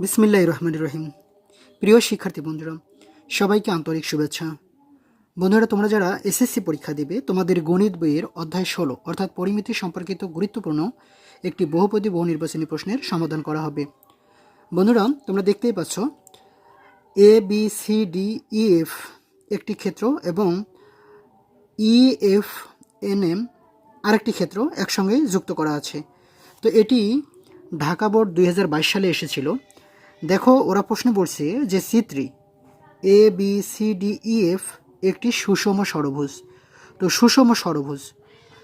বিসমিল্লাহ রহমান রহিম। প্রিয় শিক্ষার্থী বন্ধুরা, সবাইকে আন্তরিক শুভেচ্ছা। বন্ধুরা, তোমরা যারা এসএসসি পরীক্ষা দেবে, তোমাদের গণিত বইয়ের অধ্যায় ষোলো, অর্থাৎ পরিমিতি সম্পর্কিত গুরুত্বপূর্ণ একটি বহুপদী বহু নির্বাচনী প্রশ্নের সমাধান করা হবে। বন্ধুরা, তোমরা দেখতেই পাচ্ছ A B C D E F একটি ক্ষেত্র এবং ই এফ এন এম আরেকটি ক্ষেত্র একসঙ্গে যুক্ত করা আছে। তো এটি ঢাকা বোর্ড দুই হাজার বাইশ সালে এসেছিল। দেখো, ওরা প্রশ্ন বলছে যে চিত্রী A B C D E F একটি সুষম ষড়ভুজ তো সুষম ষড়ভুজ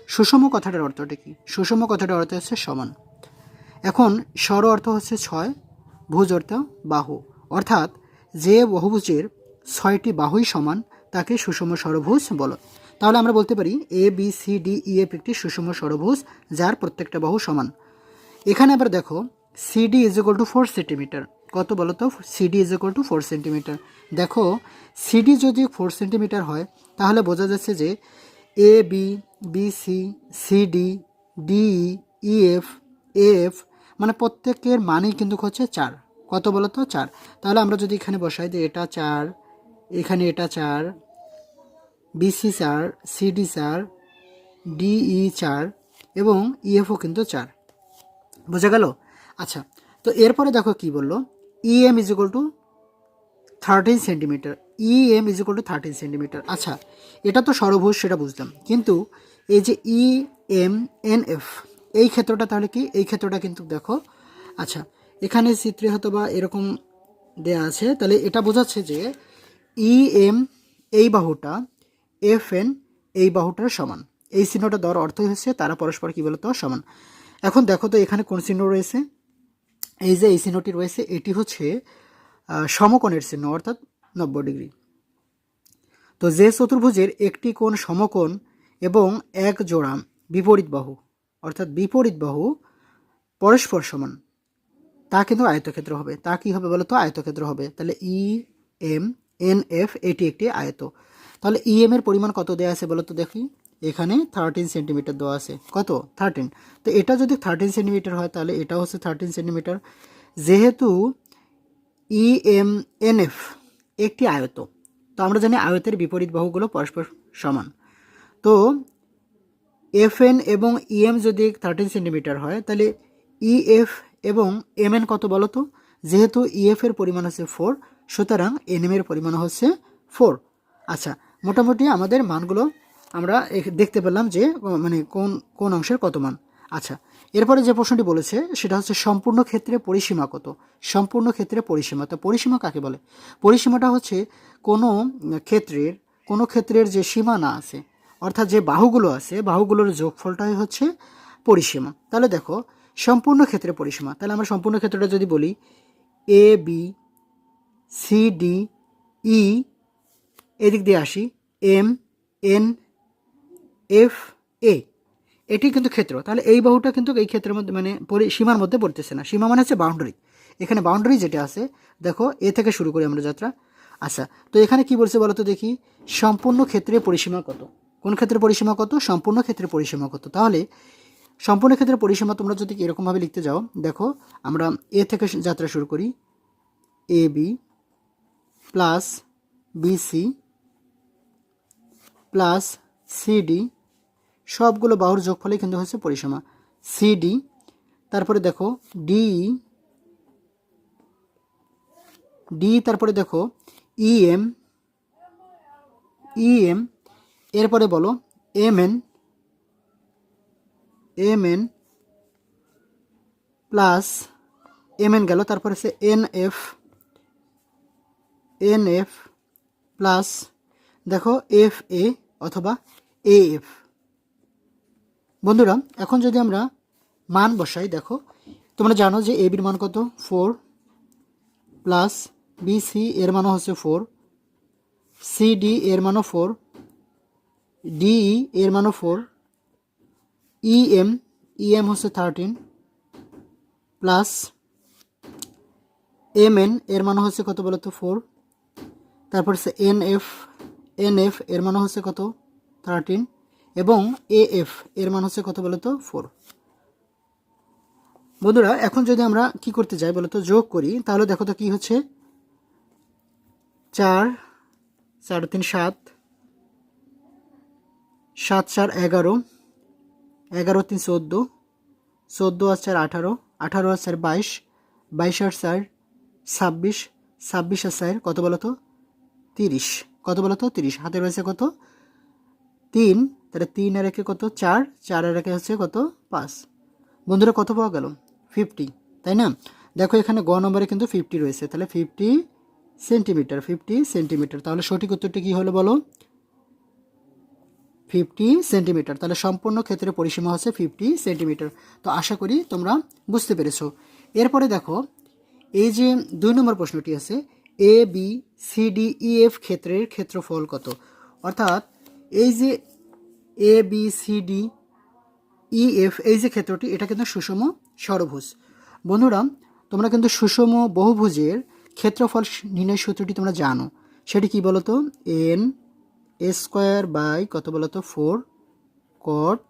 সুষম কথাটার অর্থটা কি? সুষম কথাটার অর্থ হচ্ছে সমান। এখন স্বর অর্থ হচ্ছে ছয়, ভুজ অর্থ বাহু। অর্থাৎ যে বহুভুজের ছয়টি বাহুই সমান, তাকে সুষম ষড়ভুজ বলো। তাহলে আমরা বলতে পারি A B C D E F একটি সুষম ষড়ভুজ যার প্রত্যেকটা বাহু সমান। এখানে আবার দেখো C CD is equal to four centimetre কত বলো তো? CD is equal to four centimetre দেখো সিডি যদি ফোর সেন্টিমিটার হয়, তাহলে বোঝা যাচ্ছে যে A B B C CD D E F মানে প্রত্যেকের মানই কিন্তু হচ্ছে চার। কত বলো তো? চার। তাহলে আমরা যদি এখানে বসাই যে এটা চার, এখানে এটা চার বিসি চার সিডি চার ডিই চার, এবং ইএফও কিন্তু চার। বোঝা গেল? আচ্ছা তো এরপরে দেখো কি বলল? E M is equal to thirteen centimetre E M is equal to thirteen centimetre আচ্ছা এটা তো সরভুজ সেটা বুঝলাম। কিন্তু এই যে ই এম এন এফ এই ক্ষেত্রটা তাহলে কি? এই ক্ষেত্রটা কিন্তু দেখো। আচ্ছা এখানে চিত্রে হয়তো বা এরকম দেয়া আছে। তাহলে এটা বোঝাচ্ছে যে ই এম এই বাহুটা এফ এন এই বাহুটার সমান। এই চিহ্নটা দেওয়ার অর্থই হচ্ছে তারা পরস্পর কী বলতো? সমান। এখন দেখো তো এখানে কোন চিহ্ন রয়েছে? এই যে এই চিহ্নটি রয়েছে, এটি হচ্ছে সমকোণের চিহ্ন, অর্থাৎ নব্বই ডিগ্রি। তো যে চতুর্ভুজের একটি কোণ সমকোণ এবং এক জোড়া বিপরীত বাহু, অর্থাৎ বিপরীত বাহু পরস্পর সমান, তা কিন্তু আয়তক্ষেত্র হবে। তা কি হবে বলো তো আয়তক্ষেত্র হবে। তাহলে ই এম এন এফ এটি একটি আয়ত। তাহলে ই এম এর পরিমাণ কত দেওয়া আছে বলো তো দেখি? এখানে থার্টিন সেন্টিমিটার দেওয়া আছে। কত? থার্টিন তো এটা যদি থার্টিন সেন্টিমিটার হয়, তাহলে এটা হচ্ছে থার্টিন সেন্টিমিটার যেহেতু ই এম এন এফ একটি আয়ত, তো আমরা জানি আয়তের বিপরীত বাহুগুলো পরস্পর সমান। তো এফ এন এবং ইএম যদি থার্টিন সেন্টিমিটার হয়, তাহলে ইএফ এবং এম এন কত বলো তো যেহেতু ইএফ এর পরিমাণ হচ্ছে ফোর সুতরাং এন এম এর পরিমাণ হচ্ছে ফোর আচ্ছা মোটামুটি আমাদের মানগুলো আমরা দেখতে পেলাম যে মানে কোন কোন অংশের কত মান। আচ্ছা এরপরে যে প্রশ্নটি বলেছে, সেটা হচ্ছে সম্পূর্ণ ক্ষেত্রে পরিসীমা কত? সম্পূর্ণ ক্ষেত্রে পরিসীমা। তো পরিসীমা কাকে বলে? পরিসীমাটা হচ্ছে কোনো ক্ষেত্রের কোনো ক্ষেত্রের যে সীমানা আছে, অর্থাৎ যে বাহুগুলো আছে, বাহুগুলোর যোগফলটাই হচ্ছে পরিসীমা। তাহলে দেখো, সম্পূর্ণ ক্ষেত্রে পরিসীমা। তাহলে আমরা সম্পূর্ণ ক্ষেত্রটা যদি বলি A B C D E এদিক দিয়ে আসি এম এন এফ এ এটি কিন্তু ক্ষেত্র। তাহলে এই বাহুটা কিন্তু এই ক্ষেত্রের মধ্যে মানে সীমার মধ্যে পড়তেছে না। সীমা মানে হচ্ছে বাউন্ডারি এখানে বাউন্ডারি যেটা আছে, দেখো এ থেকে শুরু করি আমরা যাত্রা। আচ্ছা তো এখানে কি বলছে বলো তো দেখি? সম্পূর্ণ ক্ষেত্রে পরিসীমা কত? কোন ক্ষেত্রে পরিসীমা কত? সম্পূর্ণ ক্ষেত্রে পরিসীমা কত? তাহলে সম্পূর্ণ ক্ষেত্রে পরিসীমা তোমরা যদি এরকমভাবে লিখতে যাও, দেখো, আমরা এ থেকে যাত্রা শুরু করি। A B plus BC plus CD সবগুলো বাহুর যোগফলে কিন্তু হচ্ছে পরিসীমা। সিডি তারপরে দেখো ডি ডি তারপরে দেখো ইএম ইএম এরপরে বলো M N M N plus M N গেল, তারপরে হচ্ছে N F N F plus দেখো এফ এ অথবা এ এফ বন্ধুরা, এখন যদি আমরা মান বসাই, দেখো, তোমরা জানো যে এ বির মান কত? ফোর প্লাস বি সি এর মানও হচ্ছে ফোর সি ডি এর মানও ফোর ডি এর মানও four E M E M হচ্ছে থার্টিন প্লাস এম এন এর মান হচ্ছে কত বলতো? ফোর তারপর হচ্ছে এন এফ এন এফ এর মান হচ্ছে কত? থার্টিন এবং এ এফ এর মান হচ্ছে কত বলতো? ফোর বন্ধুরা, এখন যদি আমরা কি করতে যাই বলতো, যোগ করি, তাহলে দেখো তো কি হচ্ছে? চার চার তিন সাত সাত চার এগারো এগারো তিন চোদ্দ চোদ্দ আর চার আঠারো আঠারো আর চার বাইশ বাইশ আর চার ছাব্বিশ ছাব্বিশ আর চার কত বলো তো তিরিশ। কত বলো তো তিরিশ। হাতে রয়েছে কত? তিন, তাহলে তিন আর একে কত? চার। চার আর একে হচ্ছে কত? পাঁচ। বন্ধুরা, কত পাওয়া গেল? ফিফটি, তাই না? দেখো, এখানে গ নম্বরে কিন্তু ফিফটি রয়েছে। তাহলে ফিফটি সেন্টিমিটার ফিফটি সেন্টিমিটার। তাহলে সঠিক উত্তরটি কী হলো বলো? Fifty centimetre. তাহলে সম্পূর্ণ ক্ষেত্রে পরিসীমা হচ্ছে ফিফটি সেন্টিমিটার। তো আশা করি তোমরা বুঝতে পেরেছ। এরপরে দেখো, এই যে দুই নম্বর প্রশ্নটি আছে, A, B, C, D, E, F ক্ষেত্রের ক্ষেত্রফল কত? অর্থাৎ এই যে A B C D E F এই যে ক্ষেত্রটি, এটা কিন্তু সুষম ষড়ভুজ বন্ধুরা, তোমরা কিন্তু সুষম বহুভুজের ক্ষেত্রফল নির্ণয় সূত্রটি তোমরা জানো। সেটি কি বলতো? এন এ স্কোয়ার বাই কত বলতো? ফোর কট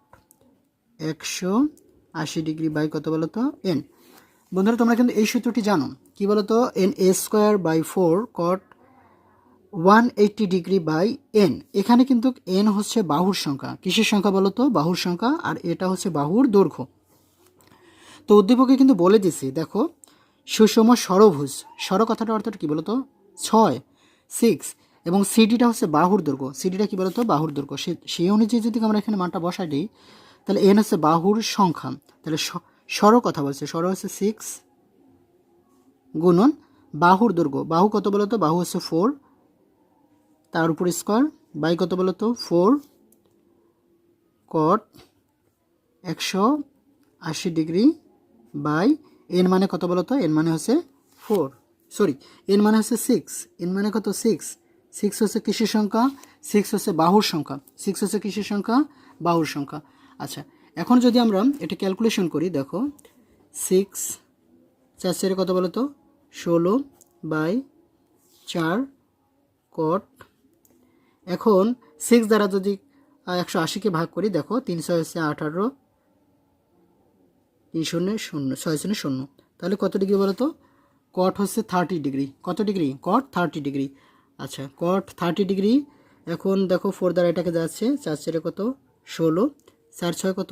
একশো আশি ডিগ্রি বাই কত বলতো? এন বন্ধুরা, তোমরা কিন্তু এই সূত্রটি জানো। কি বলতো? N A square by four cot one eighty degree by N এখানে কিন্তু এন হচ্ছে বাহুর সংখ্যা। কিসের সংখ্যা বলতো বাহুর সংখ্যা, আর এটা হচ্ছে বাহুর দৈর্ঘ্য। তো উদ্দীপকে কিন্তু বলে দিছি, দেখো, সুষম ষড়ভুজ ষড় কথাটা অর্থটা কী বলতো ছয় সিক্স এবং সিডিটা হচ্ছে বাহুর দৈর্ঘ্য। সিডিটা কী বলতো বাহুর দৈর্ঘ্য। সেই অনুযায়ী যদি আমরা এখানে মানটা বসাই দিই, তাহলে এন হচ্ছে বাহুর সংখ্যা। তাহলে ষড় কথা বলছে। ষড় হচ্ছে সিক্স গুণন বাহুর দৈর্ঘ্য। বাহু কত বলতো বাহু হচ্ছে ফোর তার উপর স্কোয়ার, বাই কত বলো তো? ফোর কট একশো আশি ডিগ্রি বাই এন মানে কত বলো তো? এন মানে হচ্ছে ফোর। সরি এন মানে হচ্ছে সিক্স এন মানে কত? সিক্স সিক্স হচ্ছে কৃষির সংখ্যা? সিক্স হচ্ছে বাহুর সংখ্যা। সিক্স হচ্ছে কৃষির সংখ্যা? বাহুর সংখ্যা। আচ্ছা এখন যদি আমরা এটা ক্যালকুলেশন করি, দেখো সিক্স চার কত তো? ষোলো বাই চার কট এখন সিক্স দ্বারা যদি একশো আশিকে ভাগ করি, দেখো তিনশো হচ্ছে আঠারো, তিন শূন্য শূন্য, ছয় শূন্য শূন্য। তাহলে কত ডিগ্রি বলো তো? কট হচ্ছে থার্টি ডিগ্রি। কত ডিগ্রি? Cot thirty degree. আচ্ছা কট থার্টি ডিগ্রি, এখন দেখো ফোর দ্বারা এটাকে যাচ্ছে, চার চারে কত? ষোলো। চার ছয় কত?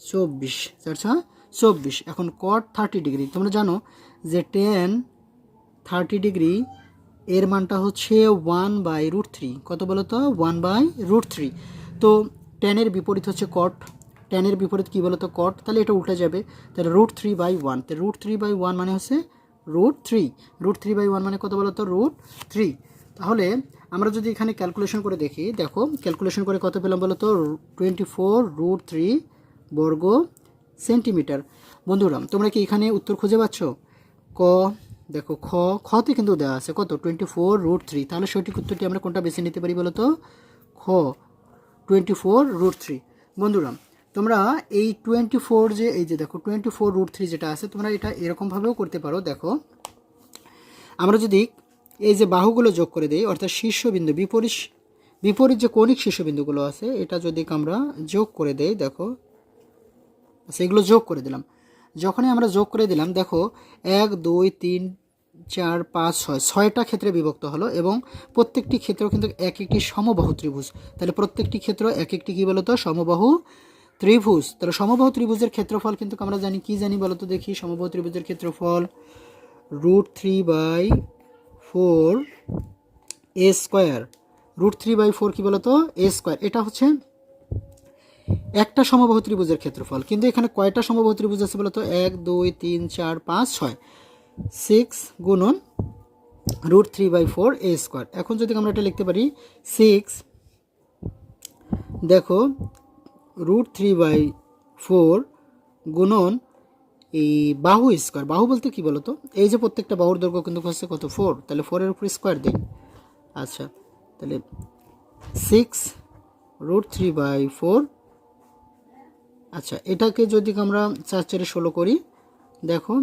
চব্বিশ। চার ছয় চব্বিশ। এখন কট থার্টি ডিগ্রি। তোমরা জানো যে টেন থার্টি ডিগ্রি এর মানটা হচ্ছে ওয়ান বাই রুট থ্রি কত বলো তো? ওয়ান বাই রুট থ্রি তো টেনের বিপরীত হচ্ছে কট টেনের বিপরীত কী বলো তো কট তাহলে এটা উল্টে যাবে। তাহলে রুট থ্রি বাই ওয়ান তাহলে রুট থ্রি বাই ওয়ান মানে হচ্ছে root three root three by one মানে কত বলো তো? রুট থ্রি তাহলে আমরা যদি এখানে ক্যালকুলেশন করে দেখি, দেখো ক্যালকুলেশন করে কত পেলাম বলো তো? টোয়েন্টি ফোর রুট থ্রি বর্গ সেন্টিমিটার বন্ধুরা, তোমরা কি এখানে উত্তর খুঁজে পাচ্ছ? ক দেখো, খ, খতে কিন্তু দেওয়া আছে। কত? টোয়েন্টি ফোর রুট থ্রি তাহলে সঠিক উত্তরটি আমরা কোনটা বেছে নিতে পারি বলো তো খ। টোয়েন্টি ফোর রুট থ্রি বন্ধুরা, তোমরা এই টোয়েন্টি ফোর যে, এই যে দেখো টোয়েন্টি ফোর রুট থ্রি যেটা আছে, তোমরা এটা এরকমভাবেও করতে পারো। দেখো, আমরা যদি এই যে বাহুগুলো যোগ করে দিই, অর্থাৎ শীর্ষবিন্দু, বিপরীত বিপরীত যে কৌণিক শীর্ষবিন্দুগুলো আছে, এটা যদি আমরা যোগ করে দেই, দেখো, সেগুলো যোগ করে দিলাম। যখনই আমরা যোগ করে দিলাম, দেখো, এক, দুই, তিন, চার, পাঁচ, ছয়, ছয়টা ক্ষেত্রে বিভক্ত হলো এবং প্রত্যেকটি ক্ষেত্রেও কিন্তু এক একটি সমবাহু ত্রিভুজ। তাহলে প্রত্যেকটি ক্ষেত্র এক একটি কী বলতো? সমবাহু ত্রিভুজ। তাহলে সমবাহু ত্রিভুজের ক্ষেত্রফল কিন্তু আমরা জানি, কি জানি বলতো দেখি? সমবাহু ত্রিভুজের ক্ষেত্রফল root three by four A square. Root three by four কী বলতো? A square. এটা হচ্ছে একটা সমবাহু ত্রিভুজের ক্ষেত্রফল, কিন্তু এখানে কয়টা সমবাহু ত্রিভুজ আছে বলতো? এক, দুই, তিন, চার, পাঁচ, ছয়। সিক্স গুণন root three by four A square এখন যদি আমরা এটা লিখতে পারি সিক্স দেখো রুট থ্রি বাই ফোর গুণন এই বাহু স্কোয়ার বাহু বলতে কি বলতো? এই যে প্রত্যেকটা বাহুর দৈর্ঘ্য কিন্তু হচ্ছে কত? ফোর তাহলে ফোরের উপর স্কোয়ার দিন। আচ্ছা তাহলে six root three by four আচ্ছা এটাকে যদি আমরা চার চারে ষোলো করি, দেখো,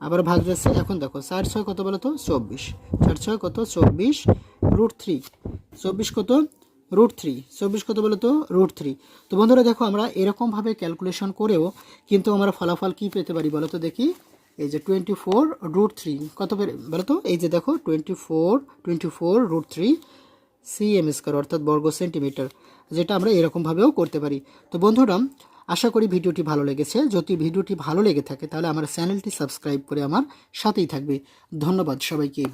আবার ভাগ যাচ্ছে, এখন দেখো, চার ছয় কত বলো তো? চব্বিশ। চার ছয় কত? চব্বিশ, রুট থ্রি। চব্বিশ কত? Root three. চব্বিশ কত বলো তো? Root three. তো বন্ধুরা, দেখো, আমরা এরকমভাবে ক্যালকুলেশন করেও কিন্তু আমরা ফলাফল কি পেতে পারি বলো তো দেখি? এই যে টোয়েন্টি ফোর রুট থ্রি। কত বলো তো? এই যে দেখো twenty four twenty four root three C cm square, অর্থাৎ বর্গ সেন্টিমিটার, যেটা আমরা এরকমভাবেও করতে পারি। তো বন্ধুরা আশা করি ভিডিওটি ভালো লেগেছে। যদি ভিডিওটি ভালো লেগে থাকে, তাহলে আমার চ্যানেলটি সাবস্ক্রাইব করে আমার সাথেই থাকবে। ধন্যবাদ সবাইকে।